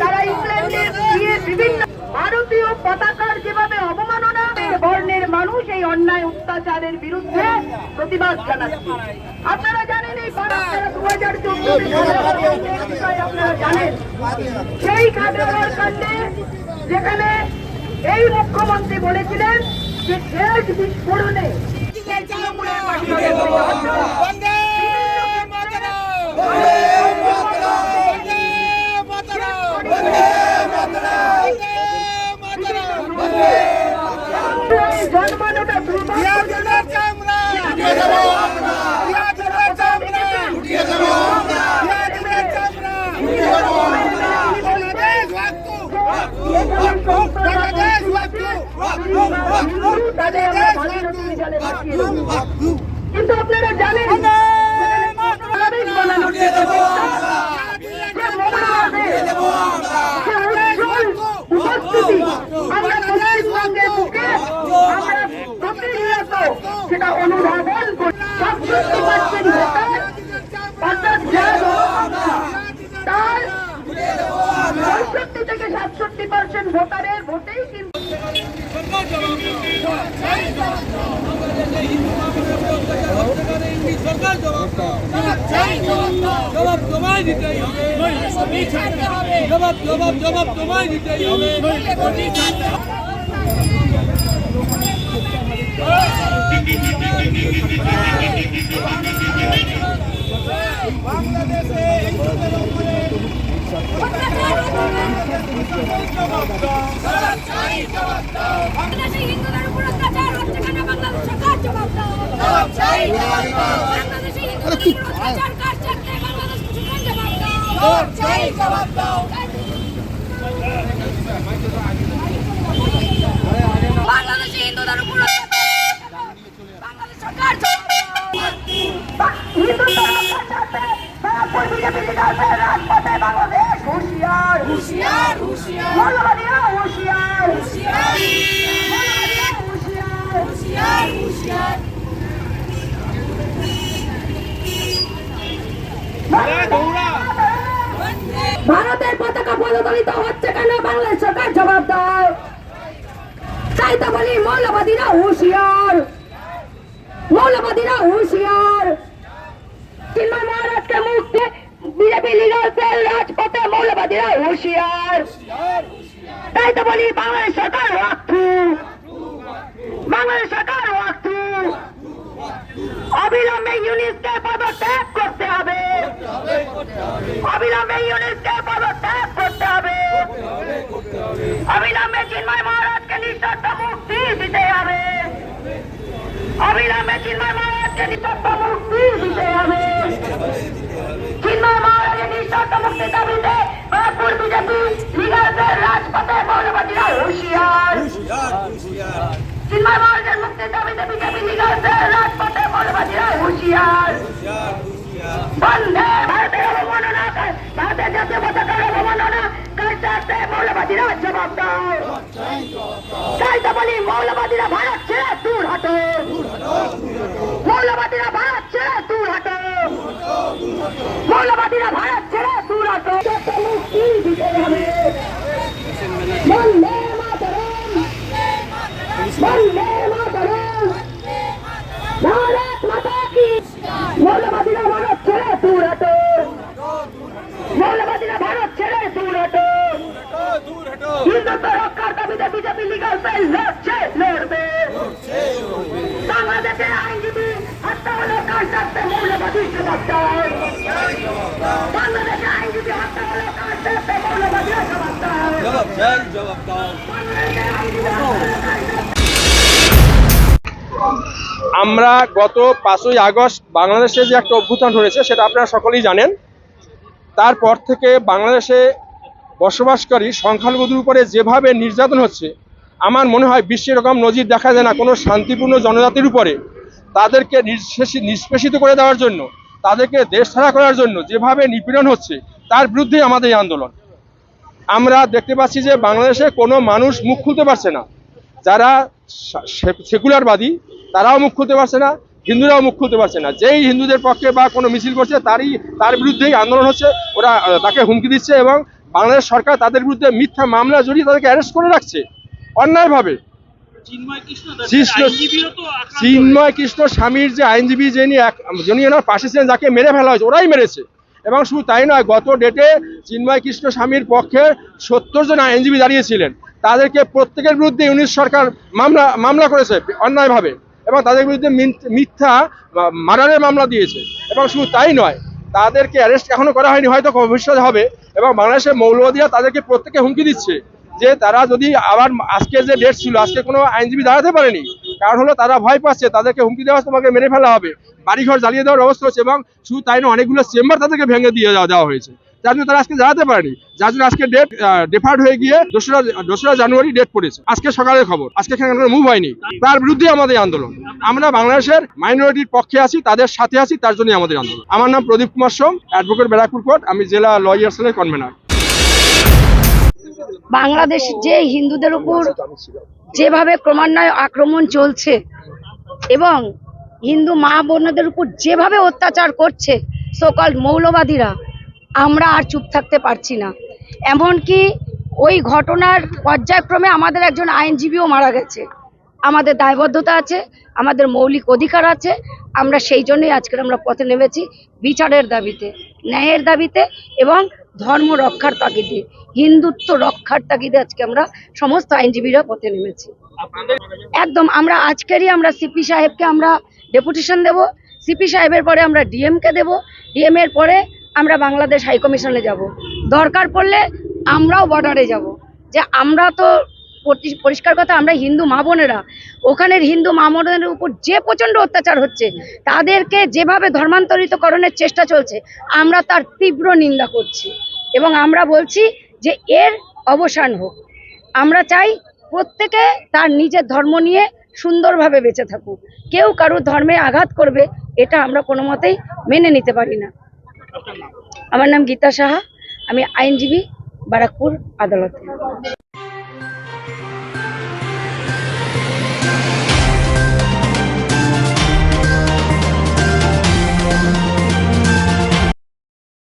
তারা ইংল্যান্ডের গিয়ে বিভিন্ন ভারতীয় পতাকার যেভাবে অবমাননা বর্ণের মানুষ এই অন্যায় অত্যাচারের বিরুদ্ধে প্রতিবাদ জানাচ্ছে। আপনারা জানেন এই দু হাজার আপনারা জানেন। সেই খাদ্যবার কাণ্ডে যেখানে এই মুখ্যমন্ত্রী বলেছিলেন যে শেষ বিস্ফোরণে তৃণমূলের কিন্তু আপনারা জানেন বাংলাদেশ বানানোর যে প্রচেষ্টা, যে মনোভাবে, উজ্জ্বল উপস্থিতি আমরা পশ্চিমবঙ্গের বুকে আমরা প্রতিনিয়ত সেটা অনুধাবন করি। ভোটার অর্থাৎ যার তার পঁয়ষট্টি থেকে সাতষট্টি পার্সেন্ট ভোটারের ভোটেই কিন্তু জবাব তোমায় দিতেই হবে। জবাব জবাব জবাব তোমায় দিতেই হবে। বাংলাদেশে হিন্দুদের উপর অত্যাচার হচ্ছে কেন? বাংলাদেশ সরকার জবাব দাও। জবাব চাই উপর অত্যাচার করছে কেন বাংলাদেশ মুসলমান জবাব দাও জবাব চাই জবাব দাও বাংলাদেশে হিন্দুদের উপর বাংলাদেশ। সরকার হুঁশিয়ার হুশিয়ার হুঁশিয়ার হুশিয়ার মৌলবাদীরা হুঁশিয়ার হুশিয়ার হুশিয়ার ভারতের পতাকা হচ্ছে কেন? বাংলাদেশ সরকার জবাব দাও। তাই তো বলি মৌলবাদীরা হুঁশিয়ার। মৌলবাদীরা হুঁশিয়ার। মহারাজকে মুক্তি বিজেপি লিডারদের রাজপথে মৌলবাদীরা তাই তো বলি বাংলাদেশ সরকার বাংলাদেশ সরকার ওয়াক্তু অবিলম্বে ইউনিটকে পদত্যাগ করতে হবে। অবিলম্বে ইউনিটকে পদত্যাগ অবিলম্বে চিন্ময় মহারাজকে নিঃশর্ত মুক্তি দিতে হবে। অবিলম্বে চিন্ময় মহারাজকে নিঃশর্ত মুক্তি দিতে হবে। চিন্ময় মহারাজের নিঃশর্ত মুক্তি দাবিতে বাপুর বিজেপি লিগালদের রাজপথে মৌলবাদীরা হুঁশিয়ার। চিন্ময় মহারাজের মুক্তির মৌলবাদীরা ভারত ছেড়ে দূর হটো। মৌলবাদীরা ভারত ছেড়ে দূর হটো। হিন্দুত্ব রক্ষার দাবিতে বিজেপি লিগাল সেল লড়ছে লড়বে। বাংলাদেশের আইনজীবী হত্যা হলো কার চারটে মৌলবাদী জবাব দাও বাংলাদেশের আইনজীবী হত্যা হলো কার চারটে মৌলবাদী জবাব দাও জবাব চাই জবাব দাও আমরা গত পাঁচই আগস্ট বাংলাদেশে যে একটা অভ্যুত্থান হয়েছে, সেটা আপনারা সকলেই জানেন। তারপর থেকে বাংলাদেশে বসবাসকারী সংখ্যালঘুদের উপরে যেভাবে নির্যাতন হচ্ছে, আমার মনে হয় বিশ্বে এরকম নজির দেখা যায় না কোনো শান্তিপূর্ণ জনজাতির উপরে। তাদেরকে নিষ্পেষিত করে দেওয়ার জন্য, তাদেরকে দেশ ছাড়া করার জন্য যেভাবে নিপীড়ন হচ্ছে, তার বিরুদ্ধেই আমাদের এই আন্দোলন। আমরা দেখতে পাচ্ছি যে বাংলাদেশে কোনো মানুষ মুখ খুলতে পারছে না। যারা সেকুলারবাদী তারাও মুখ খুলতে পারছে না হিন্দুরাও মুখ খুলতে পারছে না। যেই হিন্দুদের পক্ষে বা কোনো মিছিল করছে তারই তার বিরুদ্ধেই আন্দোলন হচ্ছে ওরা তাকে হুমকি দিচ্ছে এবং বাংলাদেশ সরকার তাদের বিরুদ্ধে মিথ্যা মামলা জড়িয়ে তাদেরকে অ্যারেস্ট করে রাখছে অন্যায়ভাবে। চিন্ময় কৃষ্ণ স্বামীর যে আইনজীবী যিনি এক যিনি ওনার পাশে ছিলেন যাকে মেরে ফেলা হয়েছে ওরাই মেরেছে। এবং শুধু তাই নয় গত ডেটে চিন্ময় কৃষ্ণ স্বামীর পক্ষে সত্তর জন আইনজীবী দাঁড়িয়েছিলেন। তাদেরকে প্রত্যেকের বিরুদ্ধে ইউনিট সরকার মামলা মামলা করেছে অন্যায়ভাবে এবং তাদের বিরুদ্ধে মিথ্যা মারারের মামলা দিয়েছে এবং শুধু তাই নয়, তাদেরকে অ্যারেস্ট এখনও করা হয়নি, হয়তো ভবিষ্যতে হবে এবং বাংলাদেশের মৌলবাদীরা তাদেরকে প্রত্যেকে হুমকি দিচ্ছে যে তারা যদি আবার আজকে যে ডেট ছিল, আজকে কোনো আইনজীবী দাঁড়াতে পারেনি, কারণ হলো তারা ভয় পাচ্ছে, তাদেরকে হুমকি দেওয়া তোমাকে মেরে ফেলা হবে, বাড়িঘর জ্বালিয়ে দেওয়ার ব্যবস্থা হচ্ছে এবং শুধু তাই নয়, অনেকগুলো চেম্বার তাদেরকে ভেঙে দিয়ে দেওয়া হয়েছে। যার জন্য তারা আজকে দাঁড়াতে পারেনি। যার জন্য আজকে ডেট ডেফার্ড হয়ে গিয়ে দোসরা দোসরা জানুয়ারি ডেট পড়েছে। আজকে সকালের খবর। আজকে এখানে মুভ হয়নি। তার বিরুদ্ধে আমাদের আন্দোলন। আমরা বাংলাদেশের মাইনরিটির পক্ষে আছি, তাদের সাথে আছি, তার জন্যই আমাদের আন্দোলন। আমার নাম প্রদীপ কুমার সোম অ্যাডভোকেট ব্যারাকপুর কোর্ট আমি জেলা লয়ার্সের কনভেনার বাংলাদেশ যে হিন্দুদের উপর যেভাবে ক্রমান্বয়ে আক্রমণ চলছে এবং হিন্দু মা বোনদের উপর যেভাবে অত্যাচার করছে সকল মৌলবাদীরা আমরা আর চুপ থাকতে পারছি না। এমনকি ওই ঘটনার পর্যায়ক্রমে আমাদের একজন আইনজীবীও মারা গেছে। আমাদের দায়বদ্ধতা আছে, আমাদের মৌলিক অধিকার আছে, আমরা সেই জন্যই আজকের আমরা পথে নেমেছি বিচারের দাবিতে, ন্যায়ের দাবিতে এবং ধর্ম রক্ষার তাগিদে, হিন্দুত্ব রক্ষার তাগিদে আজকে আমরা সমস্ত আইনজীবীরা পথে নেমেছি। একদম, আমরা আজকেরই আমরা সিপি সাহেবকে আমরা ডেপুটেশন দেব, সিপি সাহেবের পরে আমরা ডিএমকে দেব ডিএম এর পরে আমরা বাংলাদেশ হাইকমিশনে যাব। দরকার পড়লে আমরাও বর্ডারে যাব। যে আমরা তো পরিষ্কার কথা, আমরা হিন্দু মা বোনেরা, ওখানের হিন্দু মা বোনের উপর যে প্রচণ্ড অত্যাচার হচ্ছে, তাদেরকে যেভাবে ধর্মান্তরিতকরণের চেষ্টা চলছে, আমরা তার তীব্র নিন্দা করছি। এবং আমরা বলছি যে এর অবসান হোক। আমরা চাই প্রত্যেকে তার নিজের ধর্ম নিয়ে সুন্দরভাবে বেঁচে থাকুক। কেউ কারও ধর্মে আঘাত করবে, এটা আমরা কোনো মতেই মেনে নিতে পারি না। আমার নাম গীতা সাহা আমি আইনজীবী বারাকপুর আদালতে।